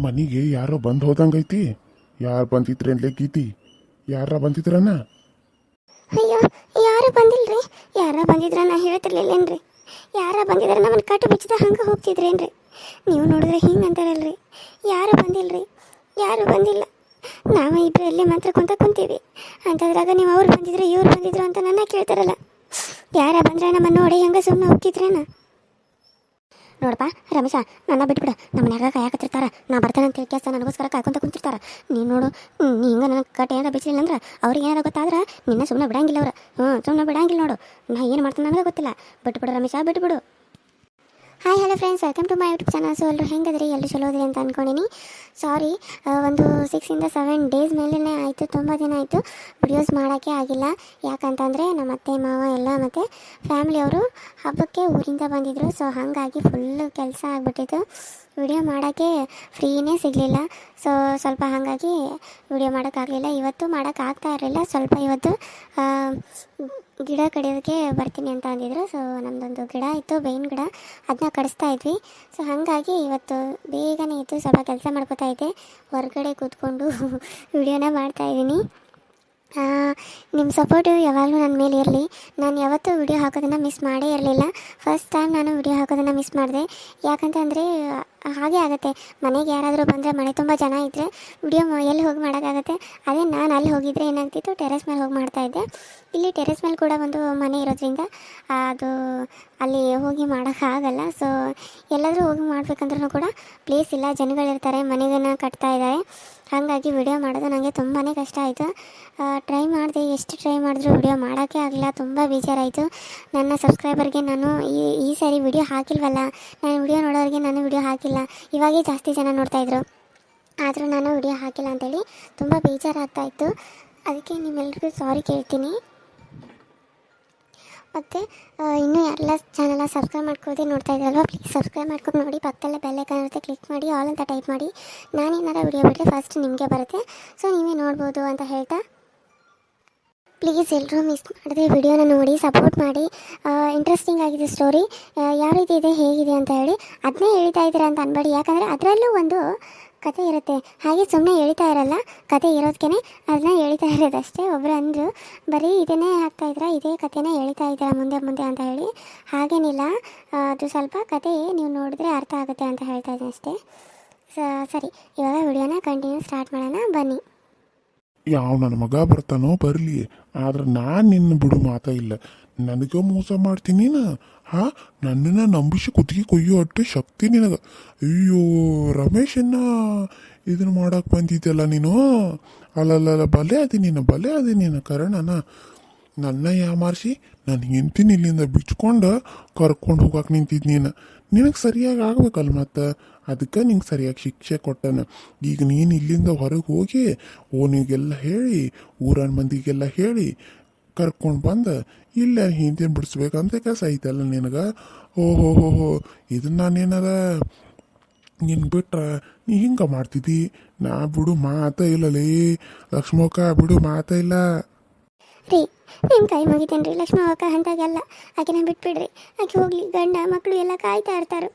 ಮನೆಗೆ ಯಾರೋ ಬಂದು ಹೋದಂಗೈತಿ. ಯಾರು ಬಂದಿದ್ರೇನ್ಲೇ ಗೀತಿ? ಯಾರ ಬಂದಿದ್ರನ? ಅಯ್ಯೋ, ಯಾರು ಬಂದಿಲ್ರಿ? ಯಾರ ಬಂದಿದ್ರ ನಾ ಹೇಳ್ತಿರ್ಲಿಲ್ಲೇನ್ರಿ? ಯಾರ ಬಂದಿದ್ರ ನಮ್ಮನ್ನ ಕಟ್ಟು ಬಿಚ್ಚದ ಹಂಗೆ ಹೋಗ್ತಿದ್ರೇನ್ರಿ? ನೀವು ನೋಡಿದ್ರೆ ಹಿಂಗೆ ಅಂತಾರಲ್ರಿ? ಯಾರು ಬಂದಿಲ್ರಿ? ಯಾರು ಬಂದಿಲ್ಲ? ನಾವು ಇಬ್ಬರು ಎಲ್ಲೇ ಮಾತ್ರ ಕುಂತ ಕುಂತೀವಿ. ಅಂತದ್ರಾಗ ನೀವು ಅವ್ರು ಬಂದಿದ್ರು ಇವ್ರು ಬಂದಿದ್ರು ಅಂತ ನನ್ನ ಕೇಳ್ತಾರಲ್ಲ. ಯಾರ ಬಂದ್ರೆ ನಮ್ಮನ್ನ ನೋಡಿ ಹೆಂಗೆ ಸುಮ್ಮನೆ ಹೋಗ್ತಿದ್ರೇನ? ನೋಡಪ್ಪ, ರಮೇಶ, ನನ್ನ ಬಿಟ್ಬಿಡು. ನಮ್ಮ ಮನ್ಯಾಗ ಕಾಯಕತ್ತಿರ್ತಾರ ನಾ ಬರ್ತಾನೆ ಅಂತ ಕೇಸ ನನಗೋಸ್ಕರ ಕಾಯ್ಕೊಂತ ಕುಂತಿರ್ತಾರ. ನೀನು ನೋಡು ನೀ ಹಿಂಗೆ ನನಗೆ ಕಟ್ ಏನಾರ ಬಿಸಿಲಿಲ್ಲ ಅಂದ್ರೆ ಅವ್ರಿಗೆ ಏನಾರ ಗೊತ್ತಾದ್ರೆ ನಿನ್ನ ಸುಮ್ಮನೆ ಬಿಡಂಗಿಲ್ಲ ಅವ್ರು. ಹ್ಞೂ ಸುಮ್ಮನೆ ಬಿಡಂಗಿಲ್ಲ ನೋಡು. ನಾ ಏನು ಮಾಡ್ತಾನೆ ನನಗೆ ಗೊತ್ತಿಲ್ಲ. ಬಿಟ್ಬಿಡು ರಮೇಶ, ಬಿಟ್ಬಿಡು. Hi hello friends welcome to my YouTube channel so ಎಲ್ಲರೂ ಹೆಂಗದ್ರಿ ಎಲ್ಲರೂ ಅಂತ ಅಂದ್ಕೊಂಡಿನಿ ಸಾರಿ ಒಂದು ಸಿಕ್ಸಿಂದ ಸೆವೆನ್ ಡೇಸ್ ಮೇಲೇ ಆಯಿತು. ತುಂಬ ದಿನ ಆಯಿತು. ವಿಡಿಯೋಸ್ ಮಾಡೋಕ್ಕೆ ಆಗಿಲ್ಲ. ಯಾಕಂತಂದರೆ ನಮ್ಮ ಅತ್ತೆ, ಮಾವ ಎಲ್ಲ ಮತ್ತು ಫ್ಯಾಮಿಲಿಯವರು ಹಬ್ಬಕ್ಕೆ ಊರಿಂದ ಬಂದಿದ್ದರು ಸೊ ಹಾಗಾಗಿ ಫುಲ್ಲು ಕೆಲಸ ಆಗಿಬಿಟ್ಟಿತ್ತು. ವಿಡಿಯೋ ಮಾಡೋಕ್ಕೆ ಫ್ರೀನೇ ಸಿಗಲಿಲ್ಲ. ಸೊ ಸ್ವಲ್ಪ ಹಾಗಾಗಿ ವಿಡಿಯೋ ಮಾಡೋಕ್ಕಾಗಲಿಲ್ಲ. ಇವತ್ತು ಮಾಡೋಕ್ಕಾಗ್ತಾ ಇರಲಿಲ್ಲ. ಸ್ವಲ್ಪ ಇವತ್ತು ಗಿಡ ಕಡಿಯೋದಕ್ಕೆ ಬರ್ತೀನಿ ಅಂತ ಅಂದಿದ್ರು. ಸೊ ನಮ್ಮದೊಂದು ಗಿಡ ಇತ್ತು, ಬೇವಿನ ಗಿಡ. ಅದನ್ನ ಕಡಿಸ್ತಾ ಇದ್ವಿ. ಸೊ ಹಾಗಾಗಿ ಇವತ್ತು ಬೇಗನೆ ಇತ್ತು ಸ್ವಲ್ಪ ಕೆಲಸ ಮಾಡ್ಕೋತಾ ಇದ್ದೆ. ಹೊರಗಡೆ ಕೂತ್ಕೊಂಡು ವಿಡಿಯೋನ ಮಾಡ್ತಾ ಇದ್ದೀನಿ. ನಿಮ್ಮ ಸಪೋರ್ಟು ಯಾವಾಗಲೂ ನನ್ನ ಮೇಲೆ ಇರಲಿ. ನಾನು ಯಾವತ್ತೂ ವಿಡಿಯೋ ಹಾಕೋದನ್ನು ಮಿಸ್ ಮಾಡೇ ಇರಲಿಲ್ಲ. ಫಸ್ಟ್ ಟೈಮ್ ನಾನು ವಿಡಿಯೋ ಹಾಕೋದನ್ನು ಮಿಸ್ ಮಾಡಿದೆ. ಯಾಕಂತಂದರೆ ಹಾಗೆ ಆಗುತ್ತೆ. ಮನೆಗೆ ಯಾರಾದರೂ ಬಂದರೆ ಮನೆ ತುಂಬ ಜನ ಇದ್ದರೆ ವಿಡಿಯೋ ಎಲ್ಲಿ ಹೋಗಿ ಮಾಡೋಕ್ಕಾಗತ್ತೆ ಅದೇ ನಾನು ಅಲ್ಲಿ ಹೋಗಿದ್ರೆ ಏನಾಗ್ತಿತ್ತು? ಟೆರೆಸ್ ಮೇಲೆ ಹೋಗಿ ಮಾಡ್ತಾಯಿದ್ದೆ ಇಲ್ಲಿ ಟೆರೆಸ್ ಮೇಲೆ ಕೂಡ ಒಂದು ಮನೆ ಇರೋದ್ರಿಂದ, ಅದು ಅಲ್ಲಿ ಹೋಗಿ ಮಾಡೋಕ್ಕಾಗಲ್ಲ ಸೊ ಎಲ್ಲಾದರೂ ಹೋಗಿ ಮಾಡಬೇಕಂದ್ರೂ ಕೂಡ ಪ್ಲೇಸ್ ಇಲ್ಲ. ಜನಗಳಿರ್ತಾರೆ ಮನೆಗನ್ನು ಕಟ್ತಾ ಇದ್ದಾರೆ ಹಾಗಾಗಿ ವಿಡಿಯೋ ಮಾಡೋದು ನನಗೆ ತುಂಬಾ ಕಷ್ಟ ಆಯಿತು. ಟ್ರೈ ಮಾಡಿದೆ, ಎಷ್ಟು ಟ್ರೈ ಮಾಡಿದ್ರು ವಿಡಿಯೋ ಮಾಡೋಕ್ಕೆ ಆಗಲಿಲ್ಲ, ತುಂಬ ಬೇಜಾರಾಯಿತು ನನ್ನ ಸಬ್ಸ್ಕ್ರೈಬರ್ಗೆ ನಾನು ಈ ಈ ಸಾರಿ ವಿಡಿಯೋ ಹಾಕಿಲ್ವಲ್ಲ, ನಾನು ವಿಡಿಯೋ ನೋಡೋರಿಗೆ ನಾನು ವಿಡಿಯೋ ಹಾಕಿಲ್ಲ. ಇವಾಗೇ ಜಾಸ್ತಿ ಜನ ನೋಡ್ತಾಯಿದ್ರು ಆದರೂ ನಾನು ವಿಡಿಯೋ ಹಾಕಿಲ್ಲ ಅಂತೇಳಿ ತುಂಬ ಬೇಜಾರಾಗ್ತಾಯಿತ್ತು ಅದಕ್ಕೆ ನಿಮ್ಮೆಲ್ರಿಗೂ ಸಾರಿ ಕೇಳ್ತೀನಿ. ಮತ್ತು ಇನ್ನೂ ಎಲ್ಲ ಚಾನಲ್ನ ಸಬ್ಸ್ಕ್ರೈಬ್ ಮಾಡ್ಕೋದೇ ನೋಡ್ತಾ ಇದ್ದಲ್ವ ಪ್ಲೀಸ್ ಸಬ್ಸ್ಕ್ರೈಬ್ ಮಾಡ್ಕೊಂಡು ನೋಡಿ. ಪಕ್ಕದಲ್ಲೇ ಬೆಲ್ಲೈಕನ್ ಇರುತ್ತೆ ಕ್ಲಿಕ್ ಮಾಡಿ ಆಲ್ ಅಂತ ಟೈಪ್ ಮಾಡಿ. ನಾನೇನಾರ ವಿಡಿಯೋ ಬಿಟ್ಟರೆ ಫಸ್ಟ್ ನಿಮಗೆ ಬರುತ್ತೆ. ಸೊ ನೀವೇ ನೋಡ್ಬೋದು ಅಂತ ಹೇಳ್ತಾ. ಪ್ಲೀಸ್ ಎಲ್ಲರೂ ಮಿಸ್ ಮಾಡದೆ ವಿಡಿಯೋನ ನೋಡಿ ಸಪೋರ್ಟ್ ಮಾಡಿ. ಇಂಟ್ರೆಸ್ಟಿಂಗ್ ಆಗಿದೆ ಸ್ಟೋರಿ ಯಾವ ರೀತಿ ಇದೆ, ಹೇಗಿದೆ ಅಂತ ಹೇಳಿ. ಅದನ್ನೇ ಹೇಳ್ತಾ ಇದ್ದೀರಾ ಅಂತ ಅನ್ಬೇಡಿ. ಯಾಕಂದರೆ ಅದರಲ್ಲೂ ಒಂದು ಕತೆ ಇರುತ್ತೆ. ಹಾಗೆ ಸುಮ್ಮನೆ ಹೇಳ್ತಾ ಇರಲ್ಲ. ಕತೆ ಇರೋದಕ್ಕೆ ಅದನ್ನ ಹೇಳ್ತಾ ಇರೋದಷ್ಟೇ. ಒಬ್ರು ಅಂದರು, ಬರೀ ಇದನ್ನೇ ಹಾಕ್ತಾ ಇದ್ದೀರಾ? ಇದೇ ಕಥೆನೇ ಹೇಳ್ತಾ ಇದ್ದೀರಾ ಮುಂದೆ ಮುಂದೆ ಅಂತ ಹೇಳಿ. ಹಾಗೇನಿಲ್ಲ. ಅದು ಸ್ವಲ್ಪ ಕತೆ ನೀವು ನೋಡಿದ್ರೆ ಅರ್ಥ ಆಗುತ್ತೆ ಅಂತ ಹೇಳ್ತಾ ಇದ್ದೀನಿ ಅಷ್ಟೇ. ಸರಿ. ಇವಾಗ ವಿಡಿಯೋನ ಕಂಟಿನ್ಯೂ ಸ್ಟಾರ್ಟ್ ಮಾಡೋಣ. ಬನ್ನಿ. ಯಾವ ನನ್ನ ಮಗ ಬರ್ತಾನೋ ಬರಲಿ, ಆದ್ರೆ ನಾನು ನಿನ್ನ ಬಿಡು ಮಾತ ಇಲ್ಲ. ನನಗೋ ಮೋಸ ಮಾಡ್ತೀನಿ ಹಾ? ನನ್ನನ್ನ ನಂಬಿಸಿ ಕುತ್ತಿಗೆ ಕೊಯ್ಯೋ ಅಟ್ಟು ಶಕ್ತಿ ನಿನಗೆ. ಅಯ್ಯೋ ರಮೇಶನ್ನ ಇದನ್ನ ಮಾಡಕ್ಕೆ ಬಂದಿದ್ದಲ್ಲ ನೀನು? ಅಲ್ಲಲ್ಲ ಬಲೆ ಅದಿ ನೀನು, ಬಲೆ ಅದಿ ನೀನು, ಕರಣನ. ನನ್ನ ಯಾಮಾರಿಸಿ ನಾನು ಹೆಂಡ್ತಿನ ಇಲ್ಲಿಂದ ಬಿಚ್ಕೊಂಡು ಕರ್ಕೊಂಡು ಹೋಗಕ್ಕೆ ನಿಂತಿದ್ದು ನೀನು. ನಿನಗೆ ಸರಿಯಾಗಿ ಆಗ್ಬೇಕಲ್ಲ ಮತ್ತೆ? ಅದಕ್ಕೆ ನಿಂಗೆ ಸರಿಯಾಗಿ ಶಿಕ್ಷೆ ಕೊಟ್ಟನ. ಈಗ ನೀನು ಇಲ್ಲಿಂದ ಹೊರಗೆ ಹೋಗಿ ಓನಿಗೆಲ್ಲ ಹೇಳಿ, ಊರನ ಮಂದಿಗೆಲ್ಲ ಹೇಳಿ ಕರ್ಕೊಂಡು ಬಂದು, ಇಲ್ಲ ಹಿಂದೆ ಬಿಡಿಸ್ಬೇಕಂತ ಕೆಲಸ ಐತಲ್ಲ ನಿನಗೆ? ಓಹೋ, ಹೋ ಹೋ ಇದನ್ನ ನಾನೇನಾರ ನಿನ್ ಬಿಟ್ರೆ ನೀ ಹಿಂಗೆ ಮಾಡ್ತಿದ್ದಿ? ನಾ ಬಿಡು ಮಾತ ಇಲ್ಲಲೇ. ಲಕ್ಷ್ಮಕ್ಕ ಬಿಡು ಮಾತ ಇಲ್ಲ. ರೀ ನಿಮ್ಮ ಕೈ ಮುಗಿತೇನೆ ರೀ ಲಕ್ಷ್ಮಣ ಅಕ್ಕ ಅಂತಾಗೆಲ್ಲ. ಆಕೆನ ಬಿಟ್ಬಿಡ್ರಿ. ಆಕೆ ಹೋಗ್ಲಿ, ಗಂಡ ಮಕ್ಕಳು ಎಲ್ಲ ಕಾಯ್ತಾ ಇರ್ತಾರೆ.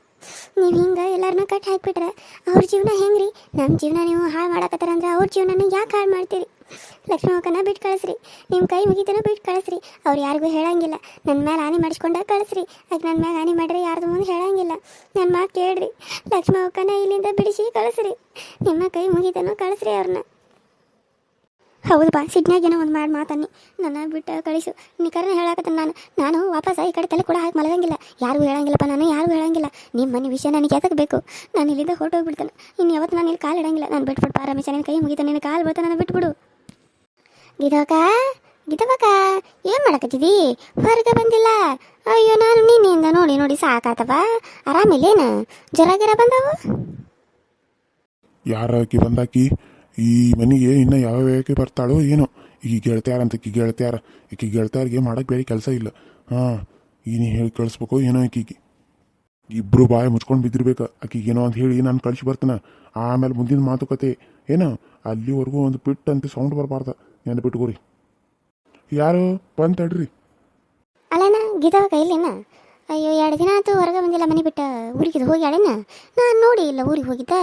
ನೀವು ಹಿಂಗೆ ಎಲ್ಲರನ್ನ ಕಟ್ ಹಾಕಿಬಿಟ್ರೆ ಅವ್ರ ಜೀವನ ಹೆಂಗ್ರಿ? ನಮ್ಮ ಜೀವನ ನೀವು ಹಾಳು ಮಾಡಕತ್ತಾರ ಅಂದ್ರೆ ಅವ್ರ ಜೀವನನ ಯಾಕೆ ಹಾಳು ಮಾಡ್ತೀರಿ? ಲಕ್ಷ್ಮಣ ಅಕ್ಕನ ಬಿಟ್ಟು ಕಳಿಸ್ರಿ. ನಿಮ್ಮ ಕೈ ಮುಗಿತನ ಬಿಟ್ಟು ಕಳಿಸ್ರಿ. ಅವ್ರು ಯಾರಿಗೂ ಹೇಳಂಗಿಲ್ಲ. ನನ್ನ ಮೇಲೆ ಹಾನಿ ಮಾಡಿಸ್ಕೊಂಡ ಕಳಿಸ್ರಿ. ಆಕೆ ನನ್ನ ಮೇಲೆ ಹಾನಿ ಮಾಡಿದ್ರೆ ಯಾರ್ದು ಮುಂದೆ ಹೇಳಂಗಿಲ್ಲ. ನನ್ನ ಮಾತು ಕೇಳ್ರಿ. ಲಕ್ಷ್ಮಣ ಅಕ್ಕನ ಇಲ್ಲಿಂದ ಬಿಡಿಸಿ ಕಳಿಸ್ರಿ. ನಿಮ್ಮ ಕೈ ಮುಗಿತನೂ ಕಳಿಸ್ರಿ ಅವ್ರನ್ನ ಹೌದು ಬಾ ಏನೋ ಒಂದು ಮಾಡಿ ಮಾತನ್ನಿ. ನನ್ನ ಬಿಟ್ಟು ಕಳಿಸು. ನಿಖರನೇ ಹೇಳಾಕತ್ತ ನಾನು. ನಾನು ವಾಪಸ್ ಈ ಕಡೆ ತಲೆ ಕೂಡ ಹಾಕಿ ಮಲಗಂಗಿಲ್ಲ. ಯಾರಿಗೂ ಹೇಳಂಗಿಲ್ಲಪ್ಪ ನಾನು, ಯಾರಿಗೂ ಹೇಳಂಗಿಲ್ಲ. ನಿಮ್ಮ ಮನೆ ವಿಷಯ ನನಗೆ ಯಾತಕ್ಕೆ ಬೇಕು? ನಾನು ಇಲ್ಲಿಂದ ಹೊರಟೋಗ್ಬಿಡ್ತಾನೆ ಇನ್ನು ಯಾವತ್ತು ನಾನು ಇಲ್ಲಿ ಕಾಲು ಇಡಂಗಿಲ್ಲ. ನಾನು ಬಿಟ್ಬಿಟ್ಟು ರಮೇಶ, ನಿನ್ನ ಕೈ ಮುಗಿತ, ನಿನ್ನ ಕಾಲು ಬೀಳ್ತಾ ನಾನು ಬಿಟ್ಬಿಡು. ಗಿದೋಕ ಗಿದವಕ್ಕ ಏನು ಮಾಡಕತ್ತಿದಿ? ಹೊರಗೆ ಬಂದಿಲ್ಲ. ಅಯ್ಯೋ, ನಾನು ನಿನ್ನಿಂದ ನೋಡಿ ನೋಡಿ ಸಾಕಾತವ. ಆರಾಮಿಲ್ಲೇನು? ಜ್ವರ ಗಿರ ಬಂದವು? ಯಾರಾಕಿ ಬಂದಾಕಿ? ಈ ಮನೆಗೆ ಇನ್ನು ಯಾವ ಯಾಕೆ ಬರ್ತಾಳೋ ಏನೋ. ಈಗ ಗೆಳತ್ಯಾರ ಅಂತ ಈಕಿ ಗೆಳತ್ಯಾರ. ಈಕಿ ಗೆಳತ್ಯಾರಿಗೆ ಮಾಡಕ್ಕೆ ಬೇರೆ ಕೆಲಸ ಇಲ್ಲ. ಹಾಂ ನೀ ಹೇಳಿ ಕಳಿಸ್ಬೇಕು ಏನೋ ಆಕಿಗೆ ಇಬ್ಬರು ಬಾಯಿ ಮುಚ್ಕೊಂಡು ಬಿದ್ದಿರ್ಬೇಕು. ಆಕಿಗೆ ಏನೋ ಅಂತ ಹೇಳಿ ನಾನು ಕಳಿಸಿ ಬರ್ತಾನೆ. ಆಮೇಲೆ ಮುಂದಿನ ಮಾತುಕತೆ. ಏನೋ, ಅಲ್ಲಿವರೆಗೂ ಒಂದು ಪಿಟ್ ಅಂತ ಸೌಂಡ್ ಬರಬಾರ್ದ. ನೆನಪಿಟ್ಕೋರಿ ಯಾರು? ಬಂದ್ ತಡ್ರಿ. ಗೀತಾ ಕೈಲಿ ಇಲ್ಲೇನ ಅಯ್ಯೋ, ಎರಡು ದಿನ ಆಯ್ತು ಹೊರಗೆ ಬಂದಿಲ್ಲ, ಮನೆ ಬಿಟ್ಟು ಊರಿಗೆ ಹೋಗಿ ನಾನು ನೋಡಿ ಇಲ್ಲ ಊರಿಗೆ ಹೋಗಿದ್ದ.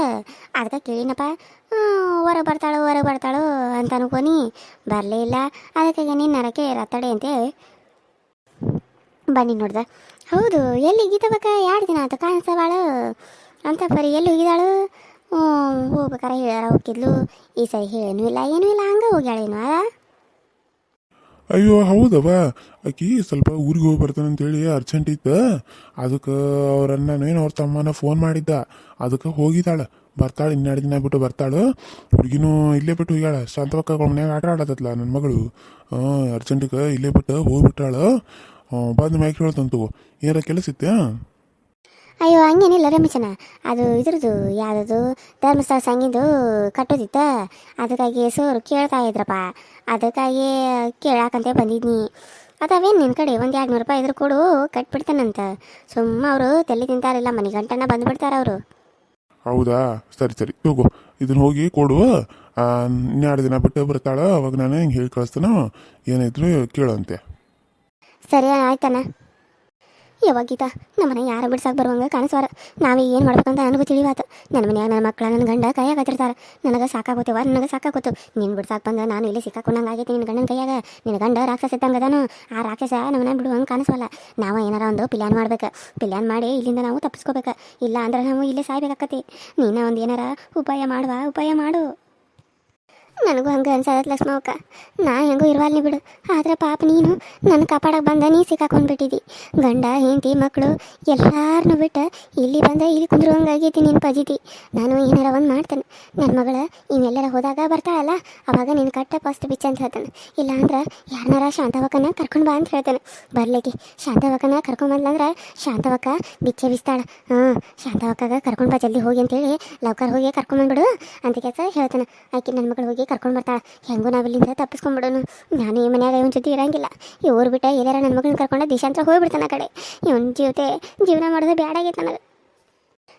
ಅದಕ್ಕೆ ಕೇಳಿನಪ್ಪ ಹೊರಗೆ ಬರ್ತಾಳೋ ಹೊರಗೆ ಬರ್ತಾಳೋ ಅಂತ ಅನ್ಕೊನಿ ಬರಲೇ ಇಲ್ಲ. ಅದಕ್ಕಾಗಿ ನಿನ್ನರಕ್ಕೆ ರತ್ತಡೆ ಅಂತೆ ಬನ್ನಿ ನೋಡ್ದೆ. ಹೌದು, ಎಲ್ಲಿ ಗೀತಬೇಕ ಎರಡು ದಿನ ಆಯ್ತು ಕಾಣಿಸವಾಳ. ಅಂತ ಬರೀ ಎಲ್ಲಿ ಹೋಗಿದಾಳು ಹೋಗ್ಬೇಕಾರೆ ಹೇಳ್ಯಾರ ಹೋಗಿದ್ಲು ಈ ಸರಿ ಹೇಳೇನೂ ಇಲ್ಲ, ಏನೂ ಇಲ್ಲ, ಹಂಗೆ ಹೋಗ್ಯಾಳೇನು ಅಯ್ಯೋ ಹೌದವ ಆಕಿ ಸ್ವಲ್ಪ ಊರಿಗೆ ಹೋಗಿ ಬರ್ತಾನೆ ಅಂತೇಳಿ ಅರ್ಜೆಂಟ್ ಇತ್ತು. ಅದಕ್ಕೆ ಅವ್ರನ್ನ ಏನು ಅವ್ರ ತಮ್ಮನ ಫೋನ್ ಮಾಡಿದ್ದ. ಅದಕ್ಕೆ ಹೋಗಿದ್ದಾಳೆ. ಬರ್ತಾಳೆ ಇನ್ನೆರಡು ದಿನ ಬಿಟ್ಟು ಬರ್ತಾಳು. ಹುಡುಗಿನೂ ಇಲ್ಲೇ ಬಿಟ್ಟು ಹೋಗ್ಯಾಳ. ಶಾಂತವಕ್ಕ ಮನ್ಯಾಗ ಆಟ ಆಡತ್ತಲ್ಲ ನನ್ನ ಮಗಳು. ಅರ್ಜೆಂಟಿಗೆ ಇಲ್ಲೇ ಬಿಟ್ಟು ಹೋಗಿಬಿಟ್ಟಾಳು. ಬಂದ ಮ್ಯಾಕ್ ಹೇಳ್ತಂತು ಏನಾರ ಕೆಲಸ ಇತ್ತೆ ಅಯ್ಯೋ ಹಂಗೇನಿಲ್ಲ ರಮೇಶನ. ಅದು ಇದ್ರದ್ದು ಯಾವುದದು ಧರ್ಮಸ್ಥಳ ಸಂಗಿಂದು ಕಟ್ಟೋದಿತ್ತ? ಅದಕ್ಕಾಗಿ ಸೋರು ಕೇಳ್ತಾ ಇದ್ರಪ್ಪ. ಅದಕ್ಕಾಗಿ ಕೇಳಾಕಂತೆ ಬಂದಿದ್ನಿ. ಅದಾವೇನು ನಿನ್ನ ಕಡೆ ಒಂದು ಎರಡು ನೂರು ರೂಪಾಯಿ ಇದ್ರ ಕೊಡು ಕಟ್ಬಿಡ್ತಾನಂತ. ಸುಮ್ಮ ಅವರು ತಲೆ ತಿಂತಾರಿಲ್ಲ ಮನೆ ಗಂಟನ ಬಂದ್ಬಿಡ್ತಾರ ಅವರು. ಹೌದಾ? ಸರಿ ಸರಿ. ಹೋಗು. ಇದನ್ನ ಹೋಗಿ ಕೊಡು. ಇನ್ನೆರಡು ದಿನ ಬಿಟ್ಟು ಬರ್ತಾಳ ಅವಾಗ ನಾನು ಹಿಂಗೆ ಹೇಳಿ ಕಳಿಸ್ತಾನ ಏನಿದ್ರು ಕೇಳಂತೆ ಸರಿ ಆಯ್ತಣ್ಣ ನಮ್ಮ ನಮ್ಮನೆ ಯಾರು ಬಿಡ್ಸಕ್ಕೆ ಬರುವಂಗ ಕಾಣಿಸ್ವಾರ. ನಾವೇ ಏನು ಮಾಡ್ಬೇಕಂತ ನನಗೂ ತಿಳಿವಾತು. ನನ್ನ ಮನ್ಯಾಗ ನನ್ನ ಮಕ್ಕಳ ನನ್ನ ಗಂಡ ಕೈಯಾಗ ಹತ್ತಿರ್ತಾರೆ ನನಗೆ ಸಾಕಾಗೋತೇವ ನನಗೆ ಸಾಕಾಗೋತು. ನೀನು ಬಿಡ್ಸಾಕ್ ಬಂದ, ನಾನು ಇಲ್ಲಿ ಸಿಕ್ಕಾಕೊಂಡಂಗೆ ಆಗೈತಿ ನಿನ್ನ ಗಂಡನ ಕೈಯಾಗ. ನಿನ್ನ ಗಂಡ ರಾಕ್ಷಸ ಇದ್ದಂಗೆ ಅದಾನು. ಆ ರಾಕ್ಷಸ ನಮ್ಮನ್ನ ಬಿಡುವಂಗೆ ಕಾಣಿಸೋಲ್ಲ ನಾವು ಏನಾರ ಒಂದು ಪಿಲ್ಯಾನ್ ಮಾಡ್ಬೇಕು. ಪಿಲ್ಯಾನ್ ಮಾಡಿ ಇಲ್ಲಿಂದ ನಾವು ತಪ್ಪಿಸ್ಕೋಬೇಕು. ಇಲ್ಲ ಅಂದ್ರೆ ನಾವು ಇಲ್ಲೇ ಸಾಯ್ಬೇಕಾಕತಿ. ನೀನ ಒಂದು ಏನಾರ ಉಪಾಯ ಮಾಡುವ, ಉಪಾಯ ಮಾಡು. ನನಗೂ ಹಂಗೆ ಅನ್ಸದತ್ ಲಕ್ಷ್ಮವಕ್ಕ ನಾ ಹೆಂಗೂ ಇರ್ವಾಲ್ನಿ ಬಿಡು. ಆದ್ರೆ ಪಾಪ ನೀನು ನನ್ನ ಕಾಪಾಡಕ್ಕೆ ಬಂದ ನೀ ಸಿಕ್ಕಾಕೊಂಡ್ಬಿಟ್ಟಿದ್ದಿ ಗಂಡ, ಹೆಂಡತಿ ಮಕ್ಕಳು ಎಲ್ಲಾರನ್ನೂ ಬಿಟ್ಟು ಇಲ್ಲಿ ಬಂದ ಇಲ್ಲಿ ಕುಂದ್ರುವಂಗಾಗೈತಿ ನಿನ್ನ ಪಜಿತಿ. ನಾನು ಏನಾರ ಒಂದು ಮಾಡ್ತೇನೆ. ನನ್ನ ಮಗಳ ಇವೆಲ್ಲರ ಹೋದಾಗ ಬರ್ತಾಳಲ್ಲ, ಅವಾಗ ನಿನ್ನ ಕಟ್ಟ ಫಸ್ಟ್ ಬಿಚ್ಚ ಅಂತ ಹೇಳ್ತಾನೆ. ಇಲ್ಲ ಅಂದ್ರೆ ಯಾರನ್ನಾರ ಶಾಂತವಕ್ಕನ ಕರ್ಕೊಂಡು ಬಾ ಅಂತ ಹೇಳ್ತಾನೆ. ಬರ್ಲಿಕ್ಕೆ ಶಾಂತವಕ್ಕನ ಕರ್ಕೊಂಬಂದ್ಲಂದ್ರೆ ಶಾಂತವಕ್ಕ ಬಿಚ್ಚೆ ಬಿಸ್ತಾಳ. ಹಾಂ ಶಾಂತವಕ್ಕಾಗ ಕರ್ಕೊಂಡು ಬಾ ಜಲ್ದಿ ಹೋಗಿ ಅಂತೇಳಿ ಲವ್ಕರ್ ಹೋಗಿ ಕರ್ಕೊಂಬಂದ್ಬಿಡು ಅಂತ ಕೆಲಸ ಹೇಳ್ತಾನೆ. ಆಕೆ ನನ್ನ ಮಗಳು ಹೋಗಿ ಕರ್ಕೊಂಡು ಬರ್ತಾಳೆ ಹೆಂಗೂ ನಾವಿಲ್ಲಿಂದ ತಪ್ಪಿಸ್ಕೊಂಡ್ಬಿಡೋನು ನಾನು ಈ ಮನ್ಯಾಗ ಇವನ ಜೊತೆ ಇರಂಗಿಲ್ಲ. ಇವ್ರು ಬಿಟ್ಟ ಎಲ್ಲಾರ ನನ್ನ ಮಗಳನ್ನ ಕರ್ಕೊಂಡು ದಿಶಾಂತರ ಹೋಗ್ಬಿಡ್ತಾನೆ ಕಡೆ. ಇವನ ಜೊತೆ ಜೀವನ ಮಾಡೋದು ಬೇಡ ಆಗೈತೆ ನನಗೆ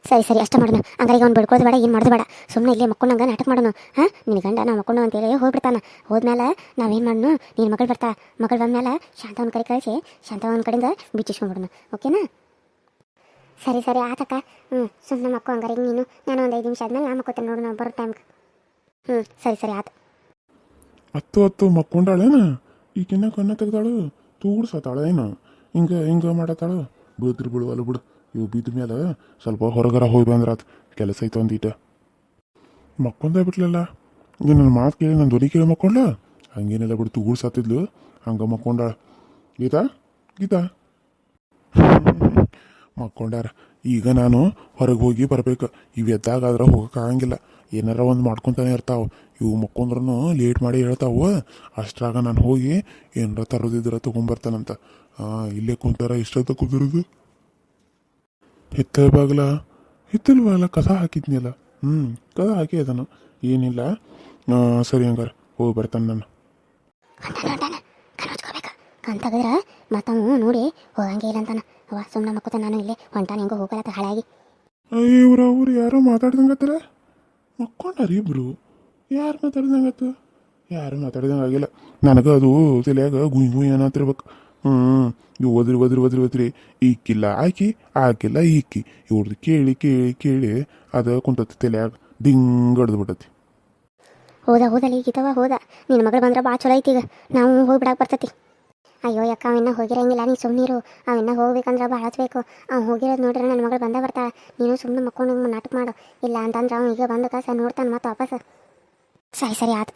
ಸರಿ ಸರಿ, ಅಷ್ಟ ಮಾಡೋಣ ಅಂಗಡಿಗೆ ಅವ್ನು ಬಿಡ್ಕೊಳ್ಳೋದು ಬೇಡ ಏನು ಮಾಡೋದು ಬೇಡ. ಸುಮ್ಮನೆ ಇಲ್ಲೇ ಮಕ್ಕೊಂಡಂಗೆ ನಾಟಕ ಮಾಡೋಣ ಹಾಂ ನಿನ್ನ ಗಂಡ ನಾವು ಮಕ್ಕೊಂಡು ಅಂತೇಳಿ ಹೋಗ್ಬಿಡ್ತಾನೆ. ಹೋದ್ಮೇಲೆ ನಾವೇನು ಮಾಡೋಣ ನಿನ್ನ ಮಗಳು ಬರ್ತಾ. ಮಗಳು ಬಂದ್ಮೇಲೆ ಶಾಂತವನ ಕಡೆ ಕಳಿಸಿ, ಶಾಂತವನ ಕಡೆಯಿಂದ ಬಿಚ್ಚಿಸ್ಕೊಂಡ್ಬಿಡೋಣ ಓಕೆನಾ? ಸರಿ ಸರಿ, ಆತಕ್ಕ. ಹ್ಞೂ ಸುಮ್ಮನೆ ಮಕ್ಕಳು ಹಂಗಾರೆ ನೀನು. ನಾನು ಒಂದು ಐದು ನಿಮಿಷ ಆದ್ಮೇಲೆ ನಾ ಮಕ್ಕೋತೇನೆ ನೋಡು, ನಾವು ಬರೋ ಟೈಮ್ಗೆ ಹ್ಞೂ ಸರಿ ಸರಿ ಆತು ಹತ್ತು ಹತ್ತು, ಮಕ್ಕೊಂಡಾಳೇನ? ಈಗಿನ್ನ ಕಣ್ಣ ತೆಗ್ದಾಳು, ತೂಗುಡ್ಸತ್ತಾಳ ಏನು? ಹಿಂಗೆ ಹಿಂಗೆ ಮಾಡತ್ತಾಳು. ಬಿದ್ರಿ ಬಿಡು, ಅಲ್ಲಿ ಬಿಡು. ಇವು ಬಿದ್ದ ಮೇಲೆ ಸ್ವಲ್ಪ ಹೊರಗರ ಹೋಗಿ ಬಂದ್ರಾತ್. ಕೆಲಸ ಐತೆ ಒಂದೀಟ ಮಕ್ಕೊಂದೇ ಬಿಟ್ಲಲ್ಲ? ಈಗ ನನ್ನ ಮಾತು ಕೇಳಿ ನನ್ನ ದೊರಿ ಕೇಳಿ ಮಕ್ಕೊಂಡ್ಲ? ಹಂಗೇನೆಲ್ಲ ಬಿಡು ತೂಗುಡ್ಸತ್ತಿದ್ಲು ಹಂಗೆ ಮಕ್ಕೊಂಡಾಳ. ಗೀತಾ? ಗೀತಾ? ಮಕ್ಕೊಂಡಾರ ಈಗ ನಾನು ಹೊರಗೆ ಹೋಗಿ ಬರಬೇಕು. ಇವು ಎದ್ದಾಗಾದ್ರೆ ಹೋಗೋಕ್ಕಾಗಂಗಿಲ್ಲ ಏನಾರ ಒಂದು ಮಾಡ್ಕೊತಾನೆ ಇರ್ತಾವೆ. ಇವು ಮಕ್ಕೊಂದ್ರೂ ಲೇಟ್ ಮಾಡಿ ಹೇಳ್ತಾವ. ಅಷ್ಟ್ರಾಗ ನಾನು ಹೋಗಿ ಏನಾರ ತರೋದಿದ್ರೆ ತೊಗೊಂಬರ್ತಾನಂತ. ಇಲ್ಲೇ ಕುಂತಾರ, ಇಷ್ಟೊತ್ತ ಕುದುರದು. ಹಿತ್ತಲ ಬಾಗ್ಲ ಹಿತ್ತಲ ಬಾಗ್ಲ ಕಸ ಹಾಕಿದ್ನಲ್ಲ. ಹ್ಞೂ ಕಸ ಹಾಕಿ ಅದನ್ನು. ಏನಿಲ್ಲ. ಸರಿ ಹಂಗಾರೆ, ಹೋಗಿ ಬರ್ತಾನೆ ನಾನು. ಅಂತ ನೋಡಿ ಹೋಗಂಗೆ ಇಲ್ಲ ಅಂತಾನ. ಅವ ಸುಮ್ಮನೆ ಮಕ್ಕೋತ ನಾನು ಇಲ್ಲೇ ಹೊಂಟಾನ ಹೆಂಗೋ ಹೋಗಲತ್ತ ಹಾಳಾಗಿ. ಇವ್ರು ಅವ್ರು ಯಾರೋ ಮಾತಾಡ್ದಂಗತ್ತಾರ? ಮಕ್ಕೊಂಡಾರ ಇಬ್ರು. ಯಾರು ಮಾತಾಡ್ದಂಗತ್ತ? ಯಾರು ಮಾತಾಡ್ದಂಗೆ ಆಗಿಲ್ಲ. ನನಗೆ ಅದು ತಲೆಯಾಗ ಗುಯ್ ಗುಯ್ ಅನ್ನತ್ತಿರ್ಬೇಕು ಹ್ಞೂ ಇವು ಒದ್ರಿ ಒದ್ರಿ ಒದ್ರಿ ಒದ್ರಿ. ಈಕಿಲ್ಲ ಆಕಿ ಆಕಿಲ್ಲ ಈಕಿ. ಇವ್ರದ್ದು ಕೇಳಿ ಕೇಳಿ ಕೇಳಿ ಅದು ಕುಂತತಿ ತಲೆಯಾಗ. ಡಿಂಗ್ ಹೊಡೆದು ಬಿಟ್ಟತಿ. ಹೋದ ಹೋದಲ್ಲಿ ಗೀತವ ಹೋದ. ನಿನ್ನ ಮಗಳು ಬಂದ್ರೆ ಭಾಳ ಚಲೋ ಐತಿ ಈಗ. ನಾವು ಹೋಗ್ಬಿಡಕ್ಕೆ ಬರ್ತೈತಿ. ಅಯ್ಯೋ ಅಕ್ಕ ಅವಿನ್ನ ಹೋಗಿರಂಗಿಲ್ಲ. ನೀ ಸುಮ್ಮನಿರು ಅವಿನ್ನ ಹೋಗ್ಬೇಕಂದ್ರೆ ಭಾಳ ಬೇಕು. ಅವ್ನು ಹೋಗಿರೋದು ನೋಡ್ರೆ ನನ್ನ ಮಗಳು ಬಂದ ಬರ್ತಾಳೆ. ನೀನು ಸುಮ್ಮನೆ ಮಕ್ಕೊಂಡು ನಾಟಕ ಮಾಡು. ಇಲ್ಲ ಅಂತಂದ್ರೆ ಅವ್ನು ಈಗ ಬಂದ ಕಾಸ ನೋಡ್ತಾನೆ ಮತ್ತೆ ವಾಪಸ್. ಸರಿ ಸರಿ, ಆತು.